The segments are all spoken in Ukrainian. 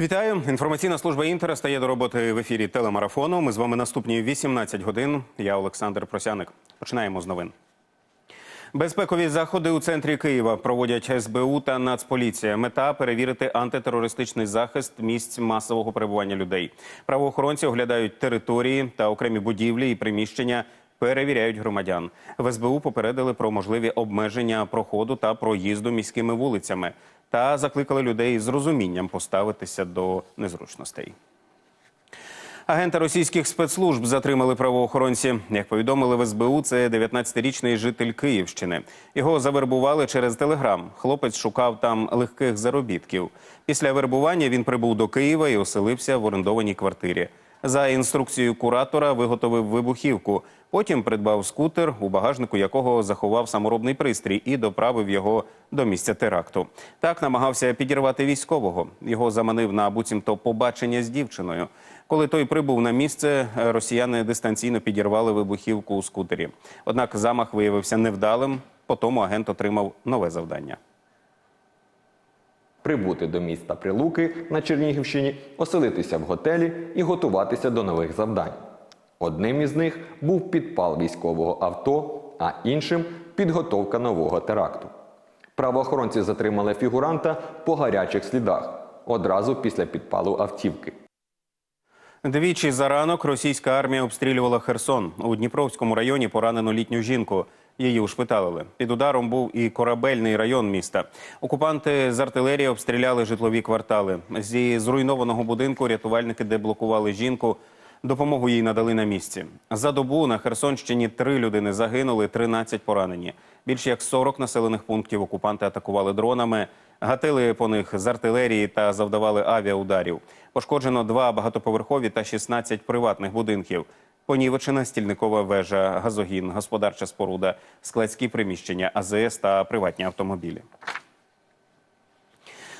Вітаю! Інформаційна служба Інтера стає до роботи в ефірі телемарафону. Ми з вами наступні 18 годин. Я Олександр Просяник. Починаємо з новин. Безпекові заходи у центрі Києва проводять СБУ та Нацполіція. Мета перевірити антитерористичний захист місць масового перебування людей. Правоохоронці оглядають території та окремі будівлі і приміщення. Перевіряють громадян. В СБУ попередили про можливі обмеження проходу та проїзду міськими вулицями та закликали людей з розумінням поставитися до незручностей. Агента російських спецслужб затримали правоохоронці. Як повідомили в СБУ, це 19-річний житель Київщини. Його завербували через телеграм. Хлопець шукав там легких заробітків. Після вербування він прибув до Києва і оселився в орендованій квартирі. За інструкцією куратора виготовив вибухівку. Потім придбав скутер, у багажнику якого заховав саморобний пристрій і доправив його до місця теракту. Так намагався підірвати військового. Його заманив на буцімто побачення з дівчиною. Коли той прибув на місце, росіяни дистанційно підірвали вибухівку у скутері. Однак замах виявився невдалим. Потому агент отримав нове завдання. Прибути до міста Прилуки на Чернігівщині, оселитися в готелі і готуватися до нових завдань. Одним із них був підпал військового авто, а іншим підготовка нового теракту. Правоохоронці затримали фігуранта по гарячих слідах одразу після підпалу автівки. Двічі за ранок російська армія обстрілювала Херсон. У Дніпровському районі поранено літню жінку. Її ушпиталили. Під ударом був і корабельний район міста. Окупанти з артилерії обстріляли житлові квартали. Зі зруйнованого будинку рятувальники деблокували жінку. Допомогу їй надали на місці. За добу на Херсонщині три людини загинули, 13 поранені. Більше як 40 населених пунктів окупанти атакували дронами, гатили по них з артилерії та завдавали авіаударів. Пошкоджено два багатоповерхові та 16 приватних будинків. Понівечена стільникова вежа, газогін, господарча споруда, складські приміщення, АЗС та приватні автомобілі.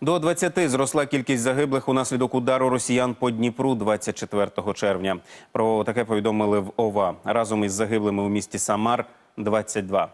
До 20 зросла кількість загиблих унаслідок удару росіян по Дніпру 24 червня. Про таке повідомили в ОВА. Разом із загиблими у місті Самар 22.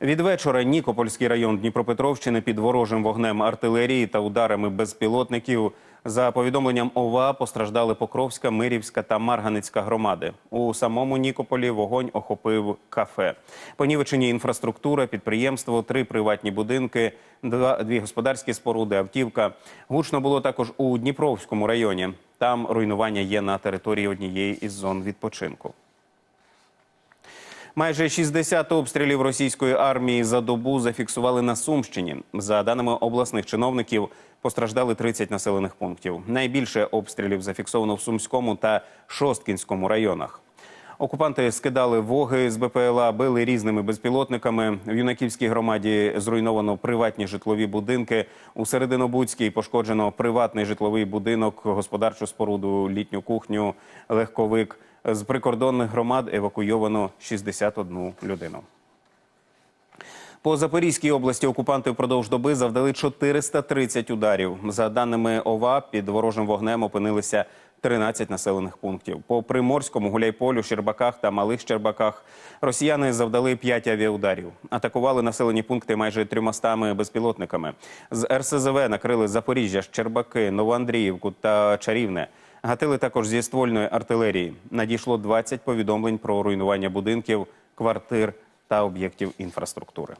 Від вечора Нікопольський район Дніпропетровщини під ворожим вогнем артилерії та ударами безпілотників. За повідомленням ОВА постраждали Покровська, Мирівська та Марганицька громади. У самому Нікополі вогонь охопив кафе. Понівечені інфраструктура, підприємство, три приватні будинки, два дві господарські споруди, автівка. Гучно було також у Дніпровському районі. Там руйнування є на території однієї із зон відпочинку. Майже 60 обстрілів російської армії за добу зафіксували на Сумщині. За даними обласних чиновників, постраждали 30 населених пунктів. Найбільше обстрілів зафіксовано в Сумському та Шосткінському районах. Окупанти скидали воги з БПЛА, били різними безпілотниками. В юнаківській громаді зруйновано приватні житлові будинки. У Серединобудській пошкоджено приватний житловий будинок, господарчу споруду, літню кухню, легковик. З прикордонних громад евакуйовано 61 людину. По Запорізькій області окупанти впродовж доби завдали 430 ударів. За даними ОВА, під ворожим вогнем опинилися 13 населених пунктів. По Приморському, Гуляйполю, Щербаках та Малих Щербаках росіяни завдали 5 авіаударів. Атакували населені пункти майже трьомастами безпілотниками. З РСЗВ накрили Запоріжжя, Щербаки, Новоандріївку та Чарівне. Гатили також зі ствольної артилерії. Надійшло 20 повідомлень про руйнування будинків, квартир та об'єктів інфраструктури.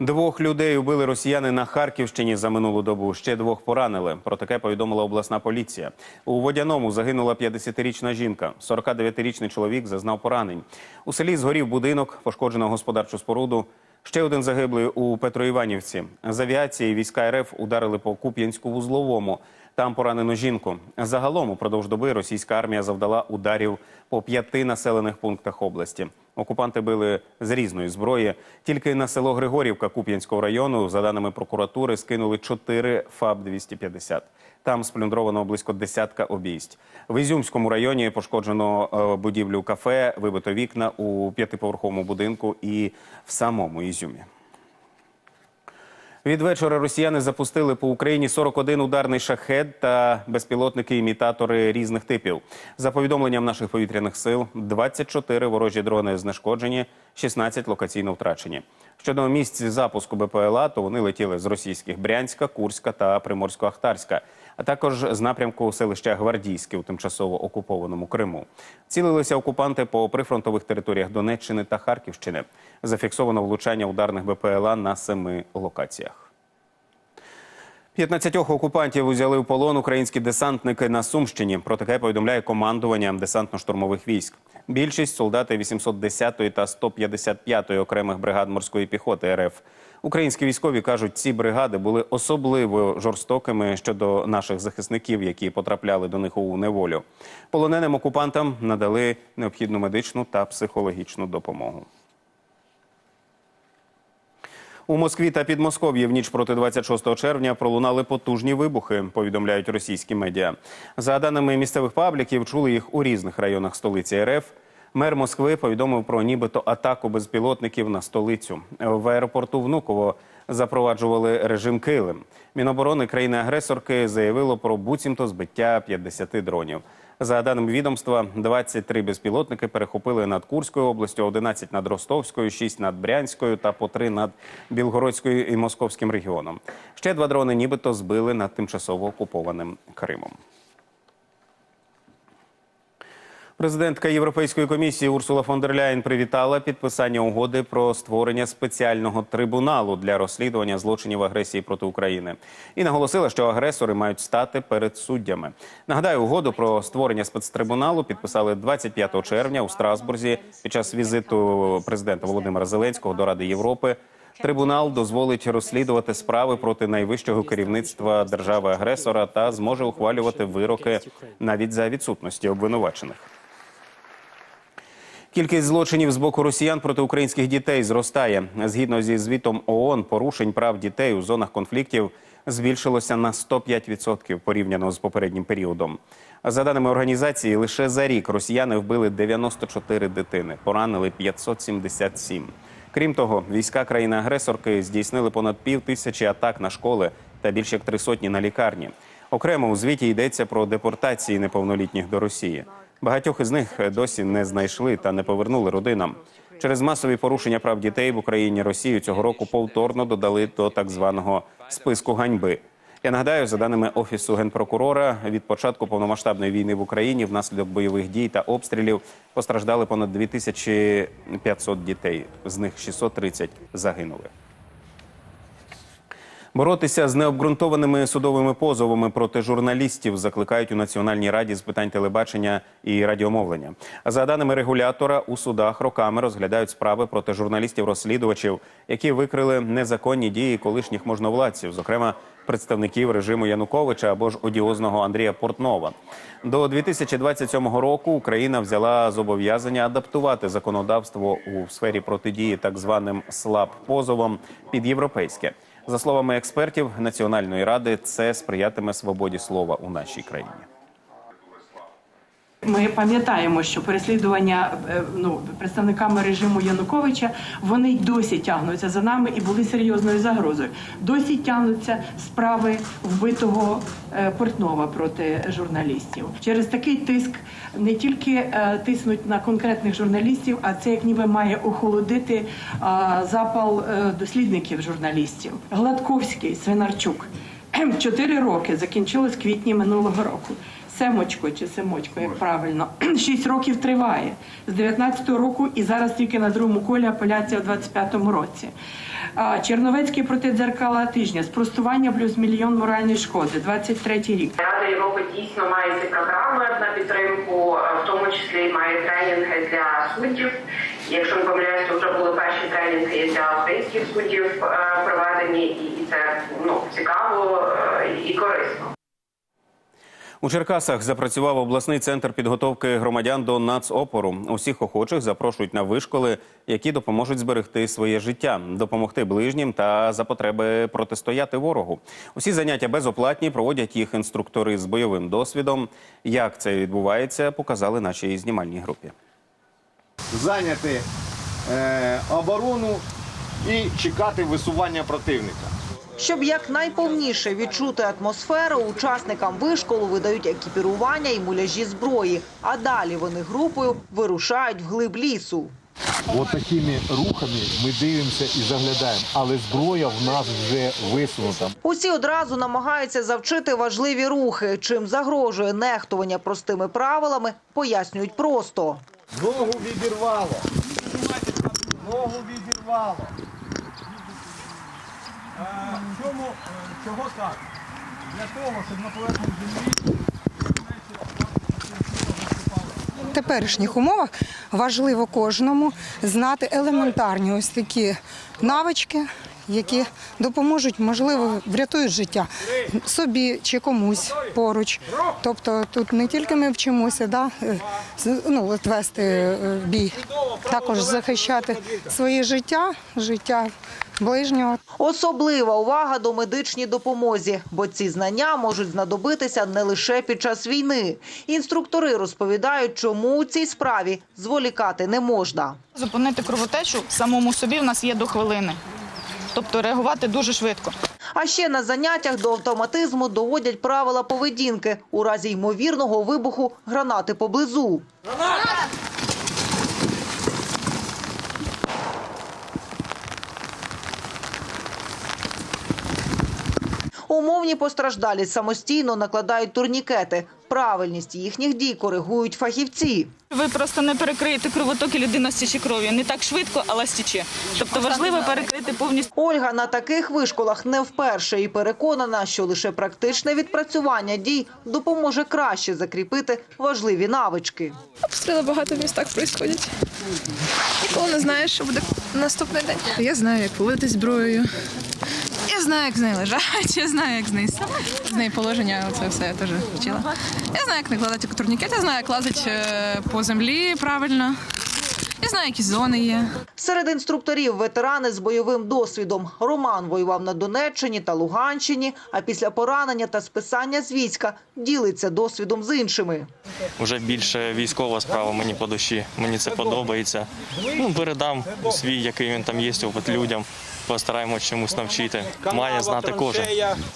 Двох людей убили росіяни на Харківщині за минулу добу. Ще двох поранили. Про таке повідомила обласна поліція. У водяному загинула 50-річна жінка. 49-річний чоловік зазнав поранень. У селі згорів будинок, пошкоджено господарчу споруду. Ще один загиблий у Петроіванівці. З авіації війська РФ ударили по Куп'янську вузловому. Там поранено жінку. Загалом упродовж доби російська армія завдала ударів по п'яти населених пунктах області. Окупанти били з різної зброї. Тільки на село Григорівка Куп'янського району, за даними прокуратури, скинули 4 ФАБ-250. Там сплюндровано близько десятка обійсть. В Ізюмському районі пошкоджено е, будівлю кафе, вибито вікна у п'ятиповерховому будинку і в самому Ізюмі. Від вечора росіяни запустили по Україні 41 ударний шахет та безпілотники-імітатори різних типів. За повідомленням наших повітряних сил, 24 ворожі дрони знешкоджені, 16 локаційно втрачені. Щодо місць запуску БПЛА, то вони летіли з російських Брянська, Курська та Приморсько-Ахтарська, а також з напрямку селища Гвардійське у тимчасово окупованому Криму. Цілилися окупанти по прифронтових територіях Донеччини та Харківщини. Зафіксовано влучання ударних БПЛА на семи локаціях. 15 окупантів узяли в полон українські десантники на Сумщині. Про таке повідомляє командування десантно-штурмових військ. Більшість солдати 810-ї та 155-ї окремих бригад морської піхоти РФ. Українські військові кажуть, ці бригади були особливо жорстокими щодо наших захисників, які потрапляли до них у неволю. Полоненим окупантам надали необхідну медичну та психологічну допомогу. У Москві та Підмосков'ї в ніч проти 26 червня пролунали потужні вибухи, повідомляють російські медіа. За даними місцевих пабліків, чули їх у різних районах столиці РФ. Мер Москви повідомив про нібито атаку безпілотників на столицю. В аеропорту Внуково запроваджували режим Килим. Міноборони країни-агресорки заявило про буцімто збиття 50 дронів. За даними відомства, 23 безпілотники перехопили над Курською областю, 11 над Ростовською, 6 над Брянською та по 3 над Білгородською і Московським регіоном. Ще два дрони нібито збили над тимчасово окупованим Кримом. Президентка Європейської комісії Урсула фон дер Ляєн привітала підписання угоди про створення спеціального трибуналу для розслідування злочинів агресії проти України і наголосила, що агресори мають стати перед суддями. Нагадаю, угоду про створення спецтрибуналу підписали 25 червня у Страсбурзі під час візиту президента Володимира Зеленського до Ради Європи. Трибунал дозволить розслідувати справи проти найвищого керівництва держави-агресора та зможе ухвалювати вироки навіть за відсутності обвинувачених. Кількість злочинів з боку росіян проти українських дітей зростає. Згідно зі звітом ООН, порушень прав дітей у зонах конфліктів збільшилося на 105% порівняно з попереднім періодом. За даними організації, лише за рік росіяни вбили 94 дитини, поранили 577. Крім того, війська країни-агресорки здійснили понад пів тисячі атак на школи та більше як три сотні на лікарні. Окремо у звіті йдеться про депортації неповнолітніх до Росії. Багатьох із них досі не знайшли та не повернули родинам. Через масові порушення прав дітей в Україні Росію цього року повторно додали до так званого списку ганьби. Я нагадаю, за даними офісу генпрокурора, від початку повномасштабної війни в Україні внаслідок бойових дій та обстрілів постраждали понад 2500 дітей. З них 630 загинули. Боротися з необґрунтованими судовими позовами проти журналістів закликають у Національній раді з питань телебачення і радіомовлення. За даними регулятора, у судах роками розглядають справи проти журналістів-розслідувачів, які викрили незаконні дії колишніх можновладців, зокрема представників режиму Януковича або ж одіозного Андрія Портнова. До 2027 року Україна взяла зобов'язання адаптувати законодавство у сфері протидії так званим слаб позовам під європейське. За словами експертів Національної ради, це сприятиме свободі слова у нашій країні. Ми пам'ятаємо, що переслідування е, ну, представниками режиму Януковича вони досі тягнуться за нами і були серйозною загрозою. Досі тягнуться справи вбитого е, Портнова проти журналістів. Через такий тиск не тільки е, тиснуть на конкретних журналістів, а це як ніби має охолодити запал дослідників журналістів. Гладковський, Свинарчук. Чотири роки закінчилось в квітні минулого року. Семочко чи Семочко, як правильно, шість років триває з 19-го року і зараз тільки на другому колі апеляція в 25-му році. Черновецький проти дзеркала тижня, спростування плюс мільйон моральної шкоди, 23-й рік. Рада Європи дійсно має ці програми на підтримку, в тому числі має тренінги для суддів. Якщо не помиляюсь, то вже були перші тренінги для українських суддів проведені, і це ну цікаво і корисно. У Черкасах запрацював обласний центр підготовки громадян до нацопору. Усіх охочих запрошують на вишколи, які допоможуть зберегти своє життя, допомогти ближнім та за потреби протистояти ворогу. Усі заняття безоплатні, проводять їх інструктори з бойовим досвідом. Як це відбувається, показали нашій знімальній групі. зайняти е, оборону і чекати висування противника. Щоб якнайповніше відчути атмосферу, учасникам вишколу видають екіпірування і муляжі зброї. А далі вони групою вирушають вглиб лісу. От такими рухами ми дивимося і заглядаємо, але зброя в нас вже висунута. Усі одразу намагаються завчити важливі рухи. Чим загрожує нехтування простими правилами, пояснюють просто. Ногу відірвало. Ногу відірвало. Чому, чого так? Для того, щоб на поверхні землі В теперішніх умовах важливо кожному знати елементарні ось такі навички, які допоможуть, можливо, врятують життя собі чи комусь поруч. Тобто тут не тільки ми вчимося да, е, з- ну, от вести е, бій, також захищати своє життя, життя ближнього. Особлива увага до медичній допомозі, бо ці знання можуть знадобитися не лише під час війни. Інструктори розповідають, чому у цій справі зволікати не можна. Зупинити кровотечу самому собі в нас є до хвилини. Тобто реагувати дуже швидко. А ще на заняттях до автоматизму доводять правила поведінки у разі ймовірного вибуху гранати поблизу. Умовні постраждалі самостійно накладають турнікети. Правильність їхніх дій коригують фахівці. Ви просто не перекриєте кровоток і людина стіче кров'ю. Не так швидко, але стіче. Тобто важливо перекрити повністю. Ольга на таких вишколах не вперше і переконана, що лише практичне відпрацювання дій допоможе краще закріпити важливі навички. Обстріли багато в містах происходять. Ніколи не знаєш, що буде наступний день. Я знаю, як поводити зброєю. Знаю, як з нею лежати, я знаю, як з неї з неї положення. Це все я теж вчила. Я знаю, як накладати турнікет, я знаю, як лазити е, по землі правильно. Я знаю, які зони є. Серед інструкторів ветерани з бойовим досвідом. Роман воював на Донеччині та Луганщині, а після поранення та списання з війська ділиться досвідом з іншими. Вже більше військова справа мені по душі. Мені це подобається. Ну, передам свій, який він там є, опит людям. Постараємось чомусь навчити. Має знати кожен.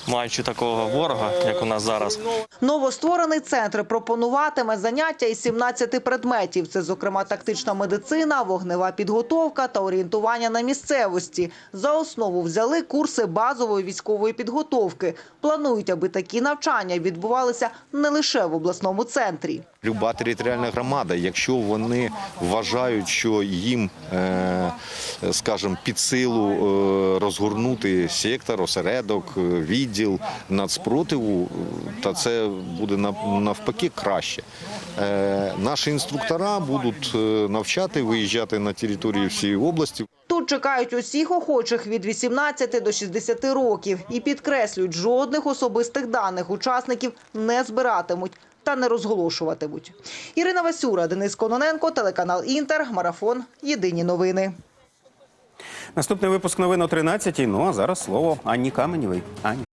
Маючи такого ворога, як у нас зараз, Новостворений центр пропонуватиме заняття із 17 предметів. Це, зокрема, тактична медицина, вогнева підготовка та орієнтування на місцевості. За основу взяли курси базової військової підготовки. Планують, аби такі навчання відбувалися не лише в обласному центрі. Люба територіальна громада, якщо вони вважають, що їм, е, скажімо, під силу е, розгорнути сектор, осередок, е, відділ нацпротиву, е, та це буде навпаки краще. Е, Наші інструктора будуть навчати, виїжджати на територію всієї області. Тут чекають усіх охочих від 18 до 60 років і підкреслюють, жодних особистих даних учасників не збиратимуть та не розголошуватимуть. Ірина Васюра, Денис Кононенко, телеканал Інтер, Марафон. Єдині новини. Наступний випуск новин о 13 Ну а зараз слово Анні Каменєвій. Ані.